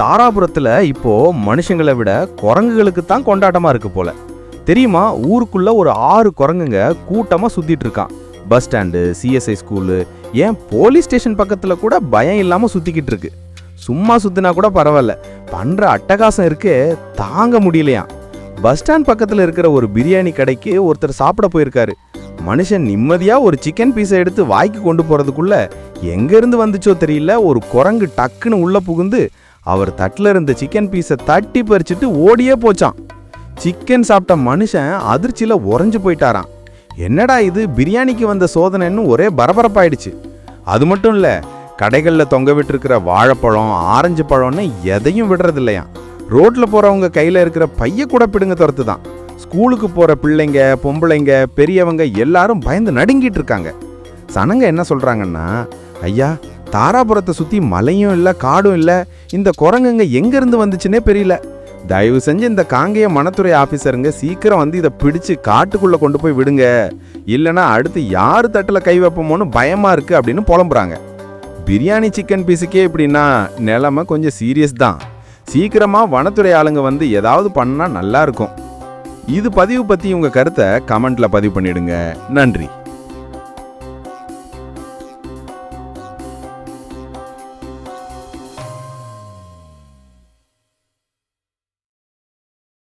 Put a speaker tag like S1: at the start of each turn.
S1: தாராபுரத்தில் இப்போ மனுஷங்களை விட குரங்குகளுக்கு தான் கொண்டாட்டமா இருக்கு போல. தெரியுமா? ஊருக்குள்ள ஒரு ஆறு குரங்குங்க கூட்டமா சுத்திட்டு இருக்கான். பஸ் ஸ்டாண்டு சிஎஸ்ஐ ஸ்கூலு ஏன் போலீஸ் ஸ்டேஷன் பக்கத்துல கூட பயம் இல்லாம சுத்திக்கிட்டு இருக்கு. சும்மா சுத்தினா கூட பரவாயில்ல. பண்ற அட்டகாசம் இருக்கே தாங்க முடியலையாம். பஸ் ஸ்டாண்ட் பக்கத்துல இருக்கிற ஒரு பிரியாணி கடைக்கு ஒருத்தர் சாப்பிட போயிருக்காரு. மனுஷன் நிம்மதியா ஒரு சிக்கன் பீஸை எடுத்து வாய்க்கு கொண்டு போறதுக்குள்ள எங்க இருந்து வந்துச்சோ தெரியல ஒரு குரங்கு டக்குன்னு உள்ள புகுந்து அவர் தட்டில் இருந்த சிக்கன் பீஸை தட்டி பறிச்சுட்டு ஓடியே போச்சான் சிக்கன் சாப்பிட்ட மனுஷன் அதிர்ச்சியில் உறைஞ்சு போயிட்டாராம். என்னடா இது பிரியாணிக்கு வந்த சோதனைன்னு ஒரே பரபரப்பாயிடுச்சு. அது மட்டும் இல்லை கடைகளில் தொங்க விட்டுருக்கிற வாழைப்பழம் ஆரஞ்சு பழம்னு எதையும் விடுறது இல்லையா ரோட்டில் போகிறவங்க கையில் இருக்கிற பைய கூட பிடுங்க துரத்து தான் ஸ்கூலுக்கு போகிற பிள்ளைங்க பொம்பளைங்க பெரியவங்க எல்லாரும் பயந்து நடுங்கிட்டு இருக்காங்க. சனங்க என்ன சொல்கிறாங்கன்னா ஐயா தாராபுரத்தை சுற்றி மலையும் இல்லை காடும் இல்லை. இந்த குரங்குங்க எங்கேருந்து வந்துச்சுன்னே தெரியல. தயவு செஞ்சு இந்த காங்கேய வனத்துறை ஆஃபீஸருங்க சீக்கிரம் வந்து இதை பிடிச்சு காட்டுக்குள்ளே கொண்டு போய் விடுங்க. இல்லைனா அடுத்து யார் தட்டில் கை வைப்போமோன்னு பயமாக இருக்குது அப்படின்னு புலம்புறாங்க. பிரியாணி சிக்கன் பீஸுக்கே இப்படின்னா நிலமை கொஞ்சம் சீரியஸ் தான். சீக்கிரமாக வனத்துறை ஆளுங்க வந்து ஏதாவது பண்ணால் நல்லா இருக்கும். இது பதிவு பற்றி உங்கள் கருத்தை கமெண்ட்டில் பதிவு பண்ணிவிடுங்க நன்றி.